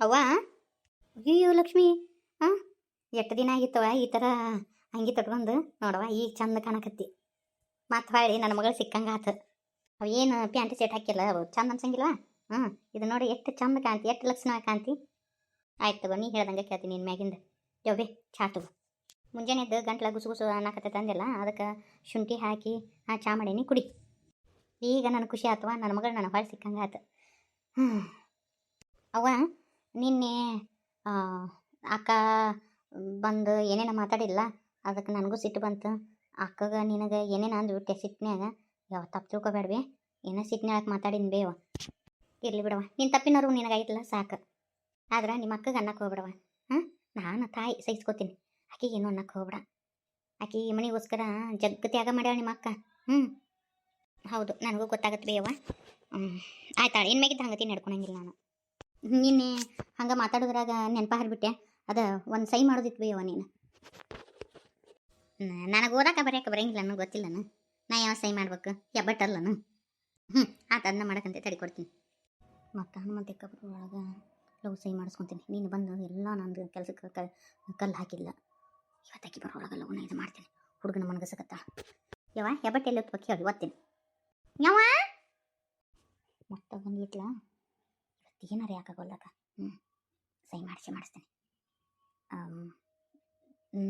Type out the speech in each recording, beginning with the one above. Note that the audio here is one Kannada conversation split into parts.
ಅವ್ವ? ಅಯ್ಯೋ ಲಕ್ಷ್ಮಿ. ಹಾಂ ಎಷ್ಟು ದಿನ ಆಗಿತ್ತವ ಈ ಥರ ಅಂಗಿ ತೊಟ್ಕೊಂಡು ನೋಡವ ಈಗ ಚಂದ ಕಾಣಕತ್ತಿ. ಮತ್ತೆ ಹೊಳ್ಳಿ ನನ್ನ ಮಗಳು ಸಿಕ್ಕಂಗೆ ಆತು. ಅವ ಏನು ಪ್ಯಾಂಟ್ ಸೆಟ್ ಹಾಕಿಲ್ಲ, ಅವು ಚಂದ ಅನ್ಸಂಗಿಲ್ಲ ಹ್ಞೂ ಇದು ನೋಡಿ ಎಷ್ಟು ಚಂದ ಕಾಣ್ತಿ, ಎಷ್ಟು ಲಕ್ಷಣ ಕಾಣ್ತಿ. ಆಯ್ತು ತಗೋ, ನೀ ಹೇಳ್ದಂಗೆ ಕೇಳ್ತೀನಿ ನಿನ್ನ ಮ್ಯಾಗಿಂದ. ಯವ್ಬೇ ಚಾ ತಗೋ. ಮುಂಜಾನೆ ಎದ್ದು ಗಂಟ್ಲ ಗುಸು ಗುಸು ಅನ್ನಕತ್ತೈತೆ ಅಂದಿಲ್ಲ ಅದಕ್ಕೆ ಶುಂಠಿ ಹಾಕಿ, ಆ ಚಾ ಮಾಡೀನಿ, ಕುಡಿ. ಈಗ ನನಗೆ ಖುಷಿ ಆತವ ನನ್ನ ಮಗಳು ನನ್ನ ಹೊಳ್ಳಿ ಸಿಕ್ಕಂಗೆ ಆತು. ಹ್ಞೂ ಅವ್ವ ನಿನ್ನೆ ಅಕ್ಕ ಬಂದು ಏನೇನ ಮಾತಾಡಿಲ್ಲ ಅದಕ್ಕೆ ನನಗೂ ಸಿಟ್ಟು ಬಂತು. ಅಕ್ಕಗ ನಿನಗೆ ಏನೇನ ಅಂದ್ಬಿಟ್ಟೆ ಸಿಟ್ಟಿನ್ಯಾಗ. ಯಾವ ತಪ್ಪು ತಿಳ್ಕೊಬೇಡ್ವಿ. ಏನೋ ಸಿಟ್ಟಿನ್ಯಾಗ ಮಾತಾಡಿನ ಬೇವ ಇರಲಿ ಬಿಡವ ನಿನ್ನ ತಪ್ಪಿನವ್ರು ನಿನಗಾಯ್ತಲ್ಲ, ಸಾಕು. ಆದ್ರೆ ನಿಮ್ಮ ಅಕ್ಕಗೆ ಅನ್ನಕ್ಕೆ ಹೋಗ್ಬಿಡವ ಹಾಂ? ನಾನು ತಾಯಿ ಸಹಿಸ್ಕೋತೀನಿ. ಆಕೆಗೆ ಏನು ಅನ್ನಕ್ಕೆ ಹೋಗ್ಬಿಡ. ಆಕೆ ಈ ಮನೆಗೋಸ್ಕರ ಜಗ್ಗ ತ್ಯಾಗ ಮಾಡ್ಯಾಳ ನಿಮ್ಮ ಅಕ್ಕ. ಹ್ಞೂ ಹೌದು, ನನಗೂ ಗೊತ್ತಾಗತ್ತೆ ಬೇವ ಆಯ್ತಾಳೆ ಇನ್ಮೇಗಿದ್ದ ಹಂಗತಿ ನಡ್ಕೊಳಂಗಿಲ್ಲ ನಾನು. ನಿನ್ನೆ ಹಂಗೆ ಮಾತಾಡೋದ್ರಾಗ ನೆನಪ ಹರಿಬಿಟ್ಟೆ. ಅದು ಒಂದು ಸೈ ಮಾಡೋದಿತ್ತು ಬೇವ ನೀನು. ನನಗೆ ಓದಾಕ ಬರೆಯಕ್ಕೆ ಬರಂಗಿಲ್ಲ ನನಗೆ ಗೊತ್ತಿಲ್ಲನ ನಾ ಯಾವ ಸೈ ಮಾಡ್ಬೇಕು? ಹೆಬ್ಬಟ್ಟಲ್ಲನು ಹ್ಞೂ ಆತ ಅದನ್ನ ಮಾಡಕ್ಕಂತೆ ತಡಿ ಕೊಡ್ತೀನಿ. ಮತ್ತು ಹನುಮಂತ ಒಳಗೆ ಲವ್ ಸೈ ಮಾಡಿಸ್ಕೊತೀನಿ. ನೀನು ಬಂದು ಎಲ್ಲ ನಂದು ಕೆಲಸಕ್ಕೆ ಕಲ್ಲು ಹಾಕಿಲ್ಲ ಇವತ್ತಾಕಿ ಬರೋಳಗೆ ಲವ್ನ ಇದು ಮಾಡ್ತೀನಿ. ಹುಡುಗನ ಮನಗಸಕತ್ತ. ಯಾವ ಹೆಬ್ಬಟ್ಟ ಎಲ್ಲಿ ಹೊತ್ತು ಹೇಳಿ ಓದ್ತೀನಿ ಯಾವ ಮತ್ತೆ ಬಂದ್ಬಿಟ್ಲ? ಏನಾರ ಯಾಕಾಗೋಲ್ಲಕ್ಕ ಹ್ಞೂ ಸೈ ಮಾಡಿಸಿ ಮಾಡಿಸ್ತೀನಿ. ಹ್ಞೂ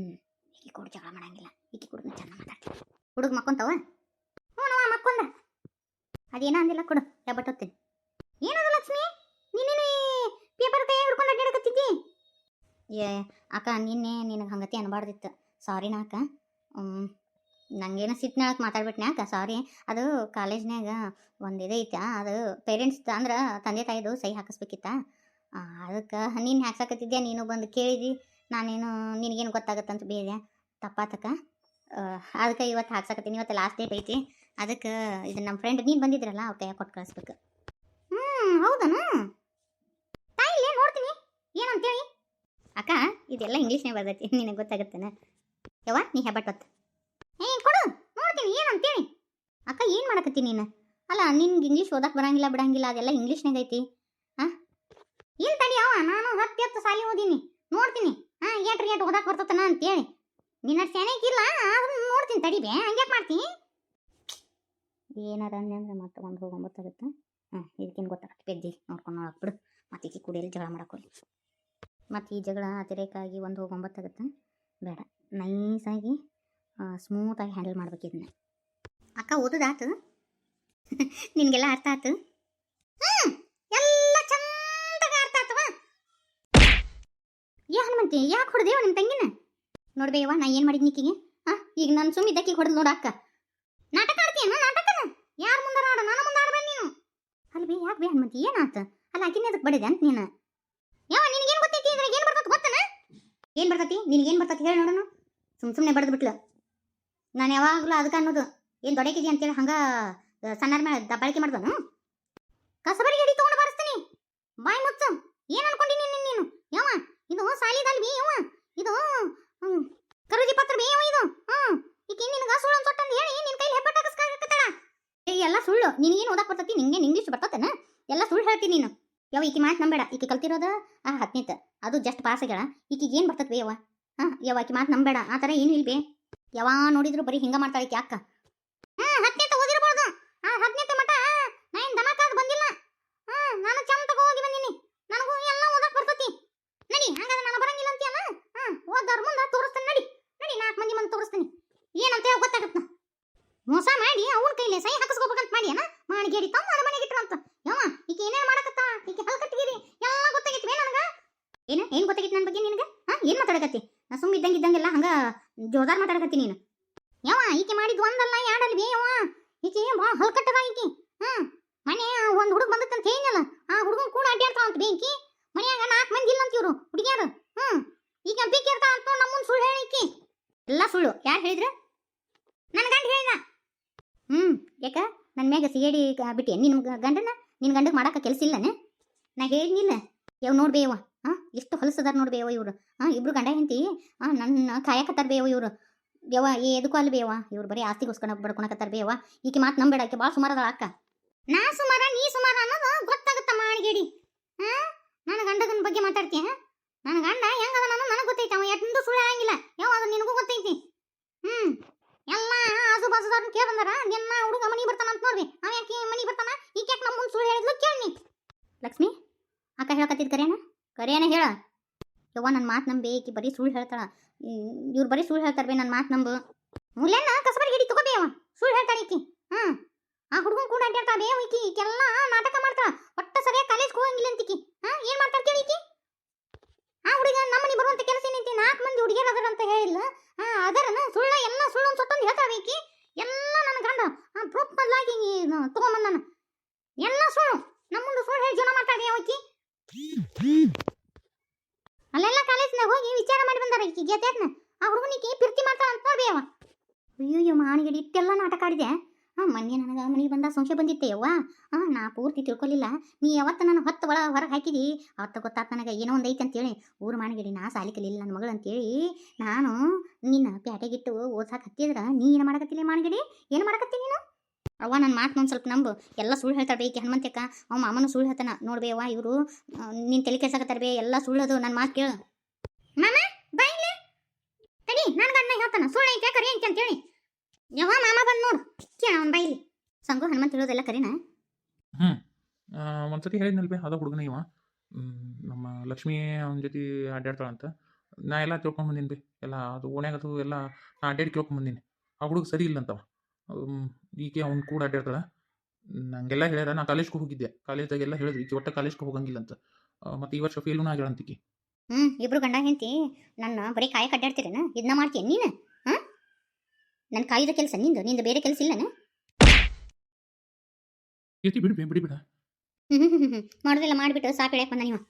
ಈಕಿ ಕೂಡ ಜಗಳ ಮಾಡಂಗಿಲ್ಲ. ಈಕಿ ಕೂಡ ಚೆಂದ ಮಾತಾಡ್ತೀನಿ ಹುಡುಗ ಮಕ್ಕೊಂತವ? ಹ್ಞೂ ನವ ಮಕ್ಕೊಂದ. ಅದೇನ ಅಂದಿಲ್ಲ ಕೊಡು ಹೆಬ್ಬಟ್ಟು ಹೋಗ್ತೀನಿ ಏನದು ಲಕ್ಷ್ಮಿ? ನೀನೇನು ಪೇಪರ್ ಕೈ ಹಿಡ್ಕೊಂಡು ಅಡ್ಡಾಡಕತ್ತಿದ್ದಿ ಏ, ಅಕ್ಕ, ನಿನ್ನೆ ನಿನಗೆ ಹಂಗತಿ ಅನ್ಬಾರ್ದಿತ್ತು. ಸಾರಿನ ಅಕ್ಕ. ಹ್ಮ್, ನಂಗೇನೋ ಸಿಟ್ನಾಳಕ್ಕೆ ಮಾತಾಡ್ಬಿಟ್ನೆ ಅಕ್ಕ ಸಾರಿ ಅದು ಕಾಲೇಜ್ನಾಗ ಒಂದು ಇದೈತೆ ಅದು ಪೇರೆಂಟ್ಸ್ ಅಂದ್ರೆ ತಂದೆ ತಾಯಿದು ಸಹಿ ಹಾಕಿಸ್ಬೇಕಿತ್ತ? ಅದಕ್ಕೆ ನೀನು ಹಾಕ್ಸಕತ್ತಿದ್ದೆ ನೀನು ಬಂದು ಕೇಳಿದಿ ನಾನೇನು ನಿನಗೇನು ಗೊತ್ತಾಗತ್ತಂತ ಬೇರೆ ತಪ್ಪಾತಕ್ಕ. ಅದಕ್ಕೆ ಇವತ್ತು ಹಾಕ್ಸಕತ್ತೀನಿ ಇವತ್ತು ಲಾಸ್ಟ್ ಡೇಟ್ ಐತಿ. ಅದಕ್ಕೆ ಇದು ನಮ್ಮ ಫ್ರೆಂಡ್ ನೀನು ಬಂದಿದ್ರಲ್ಲ ಅವ್ರ ಕೊಟ್ಟು ಕಳಿಸ್ಬೇಕು. ಹ್ಞೂ ಹೌದನ? ಏನು ನೋಡ್ತೀನಿ? ಏನಂತೇಳಿ? ಅಕ್ಕ ಇದೆಲ್ಲ ಇಂಗ್ಲೀಷ್ನೇ ಬರ್ತೈತಿ ನಿನಗೆ ಗೊತ್ತಾಗತ್ತೇನ? ಯವ್ವ ನೀ ಹೆಬ್ಬಟ್ಟು ಏ ಕೊಡು ನೋಡ್ತೀನಿ ಏನಂತೇಳಿ ಅಕ್ಕ ಏನು ಮಾಡಕತ್ತಿ ನೀನು? ಅಲ್ಲ, ನಿನ್ಗೆ ಇಂಗ್ಲೀಷ್ ಓದಕ್ಕೆ ಬರಂಗಿಲ್ಲ, ಬಿಡಂಗಿಲ್ಲ, ಅದೆಲ್ಲ ಇಂಗ್ಲೀಷ್ನಾಗ ಐತಿ. ಹಾಂ ಏನು ತಡಿ ಅವ ನಾನು ಹತ್ತು ಹತ್ತು ಸಾಲಿ ಓದೀನಿ. ನೋಡ್ತೀನಿ. ಹಾಂ ಏಟ್ ಓದಕ್ಕೆ ಬರ್ತತನ ಅಂತೇಳಿ. ನಿನ್ನ ಸೆನೆಗಿಲ್ಲ ಅದನ್ನು ನೋಡ್ತೀನಿ ತಡಿಬೆ ಹಂಗ್ಯಾಕೆ ಮಾಡ್ತೀನಿ ಏನಾರ ಅಂದ್ರೆ ಮತ್ತೆ ಒಂದು ಹೋಗಿ ಒಂಬತ್ತಾಗುತ್ತೆ ಹಾಂ ಇದಕ್ಕೇನು ಗೊತ್ತಾಗತ್ತೆ? ಪೆದ್ದಿ ನೋಡ್ಕೊಂಡು ನೋಡಕ್ಕೆ ಬಿಡು. ಮತ್ತೆ ಈಕಿ ಕುಡಿಯಲ್ಲಿ ಜಗಳ ಮಾಡಕ್ಕೋಲಿ ಮತ್ತು ಈ ಜಗಳ ಅತಿರೇಕಾಗಿ ಒಂದು ಹೋಗಿ ಒಂಬತ್ತಾಗುತ್ತೆ ಬೇಡ. ನೈಸಾಗಿ ಸ್ಮೂತಾಗಿ ಹ್ಯಾಂಡಲ್ ಮಾಡ್ಬೇಕು ಇದನ್ನ. ಅಕ್ಕ ಓದುದಾತು? ನಿನಗೆಲ್ಲ ಅರ್ಥ ಆತು? ಹ್ಮ್, ಎಲ್ಲ ಚಂದಾಗ ಅರ್ಥ ಆತವ. ಯಾ ಹನುಮಂತಿ, ಯಾಕೆ ಹೊಡೆದೇವ ನಿಮ್ಮ ತಂಗಿನ? ನೋಡ್ಬೇವ ನಾ ಏನು ಮಾಡಿದ್ನಿ ಈಕಿಗೆ? ಹಾ, ಈಗ ನಾನು ಸುಮ್ಮಿದ್ದಕ್ಕೆ ಹೊಡೆದು ನೋಡಕ್ಕ ನಾಟಕ ಆಡ್ತೀಯ ನಾಟಕನ? ಯಾರ ಮುಂದೆ ಆಡ ನಾನು ಮುಂದೆ ಆಡ್ಬೇಡ ನೀನು. ಅಲ್ಲಿ ಬೇ ಯಾಕೆ ಬೇ ಹನುಮಂತಿ, ಏನಾತ? ಅಲ್ಲ, ಆಕಿನ ಅದಕ್ಕೆ ಬಡಿದೆ ಅಂತ ನೀನು? ಯಾವ ನಿನಗೇನು ಗೊತ್ತೈತಿ? ಇದ್ರಾಗ ಏನು ಬರ್ತೈತಿ ಗೊತ್ತನ? ಏನು ಬರ್ತೈತಿ? ನಿನಗೇನು ಬರ್ತೈತಿ ಹೇಳಿ ನೋಡೋಣ. ಸುಮ್ ಸುಮ್ಮನೆ ಬಡ್ದು ಬಿಟ್ಲು ನಾನು ಯಾವಾಗಲೂ ಅದಕ್ಕೆ ಅನ್ನೋದು. ಏನು ದೊಡ್ಡಕಿದಿ ಅಂತೇಳಿ ಹಂಗ ಸಣ್ಣರ ಮೇಲೆ ದಬ್ಬಾಳಿಕೆ ಮಾಡ್ದನು? ಕಸಬರಿಗೆ ಹಿಡಿ ತಗೊಂಡು ಬಾರಿಸ್ತೀನಿ. ಬಾಯ್ ಮುಚ್ಚು. ಏನು ಅನ್ಕೊಂಡಿನಿ ನಿನ್ನ ನೀನು? ಯಾವ ಇದು ಸಾಲಿದಲ್ ಬಿ ಯಾವ ಇದು ಕರುಜಿ ಪತ್ರ ಬಿ ಇದು. ಹ್ಞೂ ಈಗ ನಿನಗೆ ಸುಳ್ಳು ಸೊಟ್ಟಂದು ಹೇಳಿ ನಿನ್ನ ಕೈಲಿ ಹೆಬ್ಬಟ್ಟು ಹಾಕಿಸ್ಕಾಗತ್ತಳ ಎಲ್ಲ ಸುಳ್ಳು. ನಿನಗೇನು ಓದಕ್ಕೆ ಬರ್ತೈತಿ? ನಿಂಗೆ ಇಂಗ್ಲೀಷ್ ಬರ್ತತನ? ಎಲ್ಲ ಸುಳ್ಳು ಹೇಳ್ತೀನಿ ನೀನು. ಯಾವ ಈಕಿ ಮಾತು ನಂಬೇಡ. ಈಕಿ ಕಲ್ತಿರೋದು? ಆ ಹತ್ತನೇತ ಅದು ಜಸ್ಟ್ ಪಾಸ್ ಆಗ್ಯಾಳ. ಈಕಿಗೆ ಏನು ಬೇ ಯವ್ವ? ಹಾಂ ಯಾವ ಆಕಿ ಮಾತು ನಂಬೇಡ ಆ ಥರ ಏನು ಇಲ್ಬೇ. ಯಾವ ನೋಡಿದ್ರು ಬರೀ ಹಿಂಗೆ ಮಾಡ್ತಾಳೆ ಈಕೆ ಅಕ್ಕ ಹಾ ಹತ್ತನೇತ ಓದಿರ್ಬೋದು ಆ ಹತ್ತನೇತ ಮಟ ನಾ ಏನು ದನಕಾಗ ಬಂದಿಲ್ಲ ಹಾ ನಾನು ಚಂದ ತಗೋ ಹೋಗಿ ಬಂದೀನಿ ನನಗೂ ಎಲ್ಲ ಓದಕ್ ಬರ್ತೈತಿ ನಡಿ ಹಂಗಾದ್ರೆ ನಾನು ಬರಂಗಿಲ್ಲ ಅಂತೀಯಲ್ಲ ಹಾ ಓದೋರ್ ಮುಂದೆ ತೋರಿಸ್ತೀನಿ ನಡಿ ನಡಿ ನಾಲ್ಕು ಮಂದಿ ಮುಂದೆ ತೋರಿಸ್ತೀನಿ ಏನಂತ ಹೇಳಿ ಗೊತ್ತಾಗತ್ತ ಮೋಸ ಮಾಡಿ ಅವನ ಕೈಲಿ ಸೈ ಹಾಕಿಸ್ಕೋಬೇಕಂತ ಮಾಡಿ ಅಣ್ಣ ಮಾಡಿ ಗೇಡಿ ತಮ್ಮ ಮನೆ ಮನೆಗೆ ಇಟ್ರು ಅಂತ ಯವ್ವ ಈಕೆ ಏನೇನು ಮಾಡಕತ್ತ ಈಕೆ ಹಲ್ಕಟ್ಟಿಗಿರಿ ಎಲ್ಲ ಗೊತ್ತಾಗಿತ್ತು ಬೇ ನನಗ ಏನ? ಏನು ಗೊತ್ತಾಗಿತ್ತು ನನ್ನ ಬಗ್ಗೆ ನಿನಗೆ? ಹಾ, ಏನು ಮಾತಾಡಕತ್ತಿ? ನಾ ಸುಮ್ಮ ಇದ್ದಂಗೆ ಇದ್ದಂಗೆಲ್ಲ ಹಂಗ ಜೋರ್ದಾರ್ ಮಾತಾಡಕತ್ತಿ ನೀನು. ಯವ್ವ, ಈಕೆ ಮಾಡಿದ್ ಒಂದಲ್ಲ ಎರಡಲ್ಲ ಬೇ ಈಕೆ ಬಾ ಹಲ್ಕಟ್ಟದ ಈಕೆ? ಹಾ, ಮನೆ ಒಂದು ಹುಡುಗ ಬಂದತ್ತಂತ ಹೇಳಿನಲ್ಲ ಆ ಹುಡುಗನ್ ಕೂಡ ಅಡ್ಡಾಡ್ತಾವ ಅಂತ ಬೇಕಿ ಮನ್ಯಾಗ ನಾಲ್ಕು ಮಂದಿ ಇಲ್ಲ ಅಂತ ಹುಡುಗಿಯರು? ಹ್ಮ್ ಈಗ ಬೇಕಿ ಇರ್ತಾವ ಅಂತ ನಮ್ಮನ್ ಸುಳ್ಳು ಹೇಳಿ ಈಕಿ. ಎಲ್ಲ ಸುಳ್ಳು. ಯಾರು ಹೇಳಿದ್ರು? ನನ್ನ ಗಂಡ ಹೇಳಿದ. ಹ್ಮ್, ಯಾಕ? ನನ್ನ ಮ್ಯಾಗ ಸಿಗೇಡಿ ಬಿಟ್ಟಿ. ನಿನ್ ಗಂಡನ? ನಿನ್ ಗಂಡಗ್ ಮಾಡಾಕ ಕೆಲಸ ಇಲ್ಲನೆ? ನಾ ಹೇಳಿದ್ನಿಲ್ಲ. ಯಾವ ನೋಡ್ಬೇವ ಹಾ ಎಷ್ಟು ಹೊಲಸದಾರ ನೋಡ್ಬೇವ ಇವ್ರು. ಹಾ ಇಬ್ರು ಗಂಡ ಹೆಂಡತಿ ಹಾ ನನ್ನ ಕಾಯಕತ್ತಾರ ಬೇವ ಇವ್ರು. ಯವ್ವ ಎದಕ್ಕೂ ಅಲ್ಲ ಬೇವ. ಇವ್ರು ಬರೀ ಆಸ್ತಿಗೋಸ್ಕರ ಬಡ್ಕೊಳಕತ್ತಾರ ಬೇಯವ್ವ ಈಕೆ ಮಾತು ನಂಬೇಡ, ಆಕೆ ಭಾಳ ಸುಮಾರ ಅದಾಳ ಅಕ್ಕ. ನಾ ಸುಮಾರ, ನೀ ಸುಮಾರ ಅನ್ನೋದು ಗೊತ್ತಾಗುತ್ತ ಮಾಡಿಗೇಡಿ ಹಾ ನನ್ನ ಗಂಡಗನ ಬಗ್ಗೆ ಮಾತಾಡ್ತೀಯ ನನ್ನ ಗಂಡ ಹೆಂಗದ ನಾನು ನನಗೆ ಗೊತ್ತೈತಿ, ಅವ ಎಂದೂ ಸುಳ್ಳು ಹೇಳಂಗಿಲ್ಲ. ಯಾವ ಅದು ನಿನಗೂ ಗೊತ್ತೈತಿ. ಹ್ಮ್. ಎಲ್ಲ ಆಜು ಬಾಜುದಾರನ್ ಕೇಳ ಬಂದಾರ, ನಿನ್ನ ಹುಡುಗ ಮನಿ ಬರ್ತಾನ ಅಂತ ನೋಡ್ರಿ. ಅವ ಯಾಕೆ ಮನಿ ಬರ್ತಾನ? ಈಕೆ ನಮ್ಮ ಸುಳ್ಳು ಹೇಳಿದ್ಲು ಕೇಳಿ ಲಕ್ಷ್ಮಿ? ಅಕ್ಕ ಹೇಳಕತ್ತಿದ್ ಕರೇನ? ಕರೇನ ಹೇಳ. ಯವ್ವ ನನ್ನ ಮಾತು ನಂಬಿ, ಈಕಿ ಬರೀ ಸುಳ್ಳು ಹೇಳ್ತಾಳ. ಇವ್ರು ಬರೀ ಸುಳ್ಳು ಹೇಳ್ತಾರ ಬೇ ನನ್ನ ಮಾತು ನಂಬು. ಮುಲ್ಲೆನ್ನ ಕಸಬರಿ ಗಿಡಿ ತಗೋಬೇ ಅವ ಸುಳ್ಳು ಹೇಳ್ತಾಳೆ ಈಕಿ. ಹಾ ಆ ಹುಡುಗನ್ ಕೂಡ ಅಡ್ಡಾಡ್ತಾ ಬೇವು ಈಕಿ. ಈಕೆಲ್ಲ ನಾಟಕ ಮಾಡ್ತಾಳ. ಒಟ್ಟ ಸರಿಯಾಗಿ ಕಾಲೇಜ್ ಹೋಗಂಗಿಲ್ಲ ಅಂತಿಕಿ ಹಾ, ಏನು ಮಾಡ್ತಾಳ ಕೇಳಿ ಈಕಿ? ಆ ಹುಡುಗ ನಮ್ಮನಿ ಬರುವಂತ ಕೆಲಸ ಏನೈತಿ? ನಾಲ್ಕು ಮಂದಿ ಹುಡುಗಿಯರ್ ಅದರ ಅಂತ ಹೇಳಿಲ್ಲ. ಹಾ ಅದರನ ಸುಳ್ಳ, ಎಲ್ಲ ಸುಳ್ಳು ಸೊತ್ತೊಂದು ಹೇಳ್ತಾಳ ಈಕಿ. ಎಲ್ಲ ನನ್ನ ಗಂಡ. ಪ್ರೂಫ್ ಬದಲಾಗಿ ತಗೊಂಬಂದಾನ ಎಲ್ಲ ಸುಳ್ಳು ನಮ್ಮ ಮುಂದೆ ಸುಳ್ಳು ಹೇಳಿ ಜೀವನ ಮಾಡ್ತಾಳೆ ಆಕಿ ಅಲ್ಲೆಲ್ಲ ಕಾಲೇಜ್ನಾಗ ಹೋಗಿ ವಿಚಾರ ಮಾಡಿ ಬಂದಾರ ಈಕಿ ಗೆತೆದ್ನ ಆ ಹುಡುಗನಿಗೆ ಪಿರ್ತಿ ಮಾಡ್ತಾಳ ಅಂತ ನೋಡ್ಬಿ ಅವ. ಅಯ್ಯೋ ಮಾಣಿಗಡಿ ಇಟ್ಟೆಲ್ಲ ನಾಟಕ ಆಡಿದೆ ಹಾಂ ಮೊನ್ನೆ ನನಗೆ ಮನೆಗೆ ಬಂದ ಸಂಶಯ ಬಂದಿತ್ತೆ ಯವ್ವ? ಹಾಂ ನಾ ಪೂರ್ತಿ ತಿಳ್ಕೊಲಿಲ್ಲ. ನೀ ಯಾವತ್ತು ನಾನು ಹೊತ್ತು ಒಳ ಹೊರಗೆ ಹಾಕಿದಿ? ಅವತ್ತು ಗೊತ್ತಾತ ನನಗೆ ಏನೋ ಒಂದು ಐತೆ ಅಂತೇಳಿ. ಊರು ಮಾಣಿಗಡಿ ನಾ ಸಾಲಿ ಕಲಿಲ್ಲ ನನ್ನ ಮಗಳು ಅಂತೇಳಿ. ನಾನು ನಿನ್ನ ಪ್ಯಾಟೆಗಿಟ್ಟು ಓದ್ಸಾಕ ಹತ್ತಿದ್ರ? ನೀ ಏನು ಮಾಡಕತ್ತಿಲ್ಲ ಮಾಣಿಗಡಿ ಏನು ಮಾಡಕತ್ತಿ ನೀನು? ಅವ್ವ ನನ್ನ ಮಾತು ಒಂದು ಸ್ವಲ್ಪ ನಂಬು. ಎಲ್ಲ ಸುಳ್ಳು ಹೇಳ್ತಾರೆ ಬೇಕಿ ಹನುಮಂತಕ್ಕ. ಅವ ಮಾಮನು ಸುಳ್ಳು ಹೇಳ್ತಾನ. ನೋಡ್ಬೇ ಅವ್ವ ಇವರು ನೀನು ತಲೆ ಕೆಲ್ಸಕತ್ತಾರ ಬೇ ಎಲ್ಲ ಸುಳ್ಳದು ನನ್ನ ಮಾತು ಕೇಳು. ಮಾಮ ಬೈಲೆ ತಡಿ ನನ್ನ ಗಂಡ ಹೇಳ್ತಾನ. ಸುಳ್ಳು ಐತೆ ಕರಿ ಐತೆ ಅಂತೇಳಿ. ಯಾವ ಮಾಮ ಬಂದು ನೋಡು. ಕೇಳ ಅವ್ನು ಬೈಲಿ ಸಂಗು ಹನುಮಂತ ಹೇಳೋದೆಲ್ಲ ಕರಿನಾ? ಆ, ಒಂದ್ಸತಿ ಹೇಳಿದ್ನಲ್ಬಿ ಅದ ಹುಡುಗನ ಇವ. ನಮ್ಮ ಲಕ್ಷ್ಮಿ ಅವನ ಜೊತೆ ಅಡ್ಡಾಡ್ತಾಳಂತ ನಾ ಎಲ್ಲ ತಿಳ್ಕೊಂಡು ಬಂದೀನಿ ಬಿ. ಎಲ್ಲ ಅದು ಓಣ್ಯಾಗ ಅದು ಎಲ್ಲ ನಾ ಅಡ್ಡಾಡಿ ಕೇಳ್ಕೊಂಡು ಬಂದೀನಿ. ಆ ಹುಡುಗ ಸರಿ ಇಲ್ಲ ಅಂತವ ಮ್, ಈಕೆ ಅವ್ನು ಕೂಡ ಅಡ್ಡಾಡ್ತಾಳ ನಂಗೆಲ್ಲ ಹೇಳ್ಯಾರ ನಾ ಕಾಲೇಜ್ಗೆ ಹೋಗಿದ್ದೆ. ಕಾಲೇಜ್ದಾಗೆಲ್ಲ ಹೇಳಿದ್ರು ಈಕೆ ಒಟ್ಟ ಕಾಲೇಜ್ಗೆ ಹೋಗಂಗಿಲ್ಲ ಅಂತ. ಮತ್ತು ಈ ವರ್ಷ ಫೇಲೂನ ಆಗ್ಯಾಳಂತಿಕಿ ಹ್ಞೂ ಇಬ್ರು ಗಂಡ ಹೆಂಡತಿ ನನ್ನ ಬರೀ ಕಾಯಕ್ಕೆ ಕಡ್ಡಾಡ್ತೀರೇನ ಇದನ್ನ ಮಾಡ್ತೀಯ ನೀನು? ಹಾ? ನನ್ನ ಕಾಯ್ದ ಕೆಲಸ ನಿಂದು ನಿಂದು ಬೇರೆ ಕೆಲಸ ಇಲ್ಲನ? ಏತಿ ಬಿಡು ಬಿಡಿ ಬಿಡ. ಮಾಡೋದೆಲ್ಲ ಮಾಡಿಬಿಟ್ಟು ಸಾಕು ಹೇಳಕ್ಕೆ ಬಂದ ನೀವು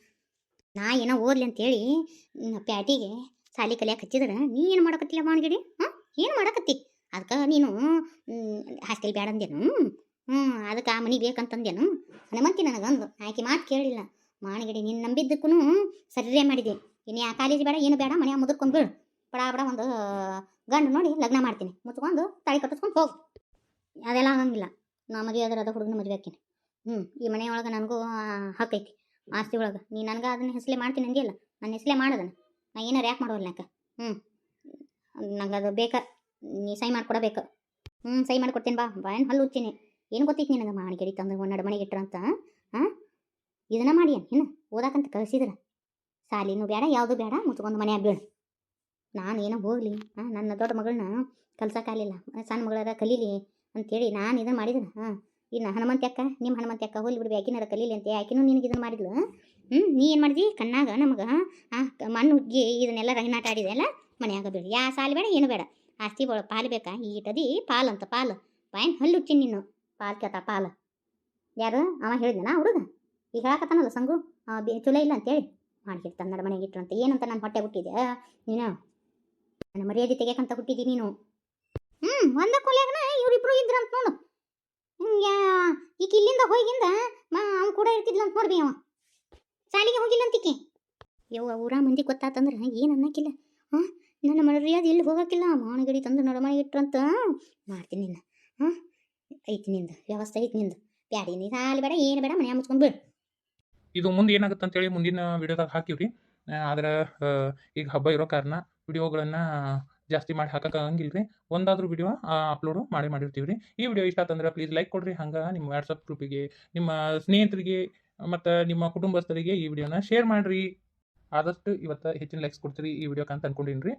ನಾ ಏನೋ ಓದ್ಲಿ ಅಂತೇಳಿ ಹೇಳಿ ಪ್ಯಾಟಿಗೆ ಸಾಲಿ ಕಲಿಯಕ್ಕೆ ಹಚ್ಚಿದ್ರೆ. ನೀ ಏನು ಮಾಡಕತ್ತಿಲ್ಲ ಮಾಡಿಗಿಡಿ ಹಾಂ? ಏನು ಮಾಡಕತ್ತಿ? ಅದಕ್ಕೆ ನೀನು ಹಾಸ್ಟೆಲ್ ಬೇಡ ಅಂದೇನು ಹ್ಞೂ ಅದಕ್ಕೆ ಆ ಮನೆ ಬೇಕಂತಂದೇನು ಹನುಮಂತಿ ನನಗಂದು. ಆಕೆ ಮಾತು ಕೇಳಿಲ್ಲ. ಮಾಣಿಗಡಿ, ನೀನು ನಂಬಿದ್ದಕ್ಕೂ ಸರಿಯೇ ಮಾಡಿದೆ. ಇನ್ನು ಆ ಕಾಲೇಜ್ ಬೇಡ, ಏನು ಬೇಡ ಮನೆ ಮುದುರ್ಕೊಂಡು ಬೀಳು. ಬಡ ಬಡ ಒಂದು, ಗಂಡು ನೋಡಿ ಲಗ್ನ ಮಾಡ್ತೀನಿ. ಮುಚ್ಕೊಂಡು ತಾಳಿ ಕಟ್ಟಿಸ್ಕೊಂಡು ಹೋಗು. ಅದೆಲ್ಲ ಆಗಂಗಿಲ್ಲ. ನಾ ಮದುವೆ ಆದ್ರೆ ಅದ ಹುಡುಗನ ಮದುವೆ ಹಾಕಿನಿ ಹ್ಞೂ ಈ ಮನೆಯೊಳಗೆ ನನಗೂ ಹಾಕೈತಿ ಆಸ್ತಿ ಒಳಗೆ. ನೀ ನನಗೆ ಅದನ್ನ ಹೆಸಲೇ ಮಾಡ್ತೀನಿ ಅಂದಿಲ್ಲ ನನ್ನ ಹೆಸಲೇ ಮಾಡೋದನ್ನ ನಾ ಏನಾರು ಯಾಕೆ ಮಾಡೋಲ್ಲ ಯಾಕೆ ಹ್ಞೂ ನಂಗೆ ಅದು ಬೇಕಾ. ನೀ ಸೈ ಮಾಡ್ಕೊಡಬೇಕು. ಹ್ಞೂ ಸೈ ಮಾಡ್ಕೊಡ್ತೀನಿ ಬಾ. ಬಾಯನ್ ಹಲ್ಲು ಉಚ್ಚೀನಿ ಏನು ಗೊತ್ತೈತಿ ನಿನಗೆ ಮಾಡಿಗೆಡಿ ತಂದು ಒಂದು ಮನೆಗೆ ಇಟ್ರಂತ ಹಾಂ ಇದನ್ನ ಮಾಡಿ ಏನು? ಓದಾಕಂತ ಕಳಿಸಿದ್ರ? ಸಾಲಿನೂ ಬೇಡ ಯಾವುದು ಬೇಡ ಮುಚ್ಕೊಂಡು ಮನೆ ಬೀಳು. ನಾನು ಏನೋ ಹೋಗಲಿ ಹಾಂ ನನ್ನ ದೊಡ್ಡ ಮಗಳನ್ನ ಕಲ್ಸೋಕ್ಕಾಗಲಿಲ್ಲ ಸಣ್ಣ ಮಗಳಾರ ಕಲೀಲಿ ಅಂತೇಳಿ ನಾನು ಇದನ್ನು ಮಾಡಿದ್ರೆ ಹಾಂ ಇನ್ನು ಹನುಮಂತ ಅಕ್ಕ ನಿಮ್ಮ ಹನುಮಂತ ಅಕ್ಕ ಹೋಲಿ ಬಿಡ್ಬೇಕು ಆಕಿನಾರ ಕಲೀಲಿ ಅಂತ ಯಾಕಿನೂ ನಿನಗೆ ಇದನ್ನು ಮಾಡಿದ್ಲು ಹ್ಞೂ ನೀ ಏನು ಮಾಡಿದಿ? ಕಣ್ಣಾಗ ನಮಗೆ ಹಾಂ ಮಣ್ಣು ಹುಗ್ಗಿ ಇದನ್ನೆಲ್ಲ ರಂಗನಾಟ ಆಡಿದೆ ಅಲ್ಲ, ಮನ್ಯಾಗ ಬೇಡ ಯಾ, ಸಾಲಿ ಬೇಡ, ಏನು ಬೇಡ. ಆಸ್ತಿ ಒಳ ಪಾಲು ಬೇಕಾ? ಈಟದಿ ಪಾಲ್ ಅಂತ ಪಾಲು. ಪಾಯನ್ ಹಲ್ಲು ಹುಚ್ಚಿ ನೀನು. ಪಾಲ್ ಕೇತ ಪಾಲು. ಯಾರು? ಅವ ಹೇಳಿದ್ನಾ ಹುಡುಗ? ಈಗ ಹೇಳಕತ್ತಾನಲ್ಲ ಸಂಗು? ಚಲೋ ಇಲ್ಲ ಅಂತೇಳಿ. ಮಾಡಿರ್ತಾನೆ ನಡ ಮನೆಗೆ ಇಟ್ರು ಅಂತ ಏನಂತ ನಾನು ಹೊಟ್ಟೆ ಹುಟ್ಟಿದೆ? ನೀನು? ನನ್ನ ಮರ್ಯಾದೆ ತೆಗಿಯಕಂತ ಹುಟ್ಟಿದಿ ನೀನು. ಹ್ಞೂ ಒಂದ ಕೊಲೆಗನ ಇವರಿಬ್ರು ಇದ್ರಂತ ನೋಡು. ಹಿಂಗೆ ಈಗ ಇಲ್ಲಿಂದ ಹೋಗಿಂದ ಮಾ ಅವ್ನು ಕೂಡ ಇರ್ತಿದ್ಲ ಅಂತ ನೋಡ್ಬಿ ಅವ. ಶಾಲೆಗೆ ಹೋಗಿಲ್ಲ ಅಂತಿಕೆ. ಯವ್ವ, ಊರ ಮಂದಿ ಗೊತ್ತಾತಂದ್ರೆ ಏನು ಅನ್ನಕ್ಕಿಲ್ಲ. ಹಾಂ ನನ್ನ ಮನರಿ ಅದು ಎಲ್ಲಿ ಹೋಗಕ್ಕಿಲ್ಲ ಮಾವನಗಡಿ ತಂದು ನಡಮನೆ ಮನೆ ಅಂತ ಮಾಡ್ತೀನಿ ನಿನ್ನ. ಹಾಂ? ಐತಿ ನಿಂದು. ವ್ಯವಸ್ಥೆ ಐತಿ ನಿಂದು. ಬ್ಯಾಡಿ, ನೀ ಸಾಲಿ ಬೇಡ, ಏನು ಬೇಡ ಮನೆ ಮುಚ್ಕೊಂಡು ಬಿಡು. ಇದು ಮುಂದೆ ಏನಾಗುತ್ತೆ ಅಂತೇಳಿ ಮುಂದಿನ ವಿಡಿಯೋದಾಗ ಹಾಕಿವ್ರಿ ಆದ್ರೆ ಈಗ ಹಬ್ಬ ಇರೋ ಕಾರಣ ವಿಡಿಯೋಗಳನ್ನು ಜಾಸ್ತಿ ಮಾಡಿ ಹಾಕಕ್ಕಾಗಂಗಿಲ್ಲ ರೀ ಒಂದಾದ್ರೂ ವಿಡಿಯೋ ಅಪ್ಲೋಡು ಮಾಡಿ ಮಾಡಿರ್ತೀವಿ ರೀ ಈ ವಿಡಿಯೋ ಇಷ್ಟ ಆತಂದ್ರೆ ಪ್ಲೀಸ್ ಲೈಕ್ ಕೊಡ್ರಿ. ಹಂಗೆ ನಿಮ್ಮ ವಾಟ್ಸಪ್ ಗ್ರೂಪಿಗೆ ನಿಮ್ಮ ಸ್ನೇಹಿತರಿಗೆ, ಮತ್ತು ನಿಮ್ಮ ಕುಟುಂಬಸ್ಥರಿಗೆ ಈ ವಿಡಿಯೋನ ಶೇರ್ ಮಾಡಿರಿ. ಆದಷ್ಟು ಇವತ್ತು ಹೆಚ್ಚಿನ ಲೈಕ್ಸ್ ಕೊಡ್ತೀರಿ ಈ ವಿಡಿಯೋಕ್ಕೆ ಅಂತ ಅನ್ಕೊಂಡಿನಿ ರೀ